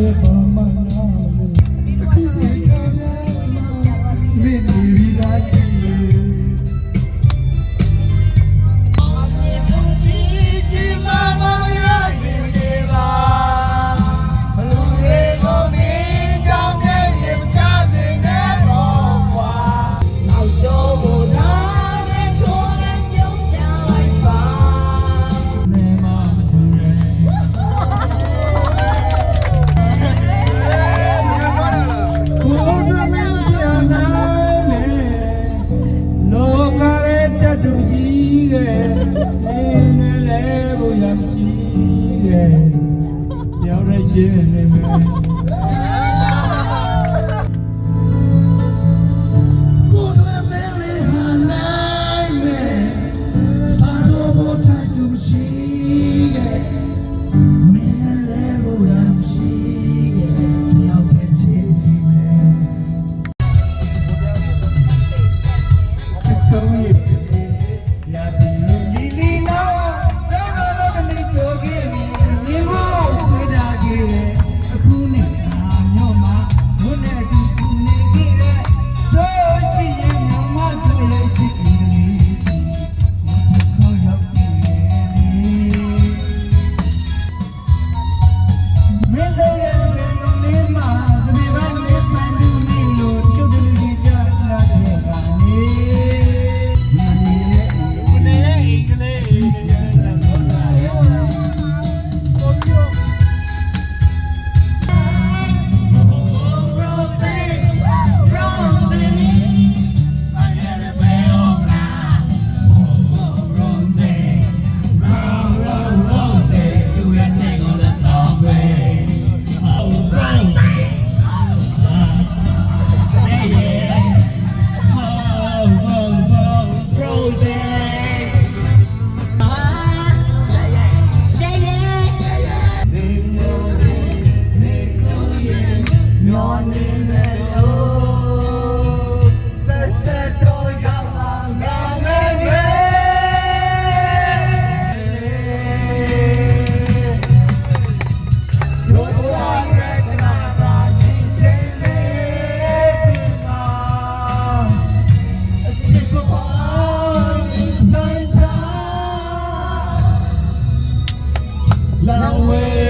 Hare 예, 열한 시에 내면 Thank you. မျောနေမဲ့လို့ဆက်ဆက်တော့ရပါငါနဲ့ပဲရိုးရွားရက်ကနာပါချင်းချင်းလေးဒီမှာအချစ်ကိုပါဒီဆိုင်ချာလာဝဲ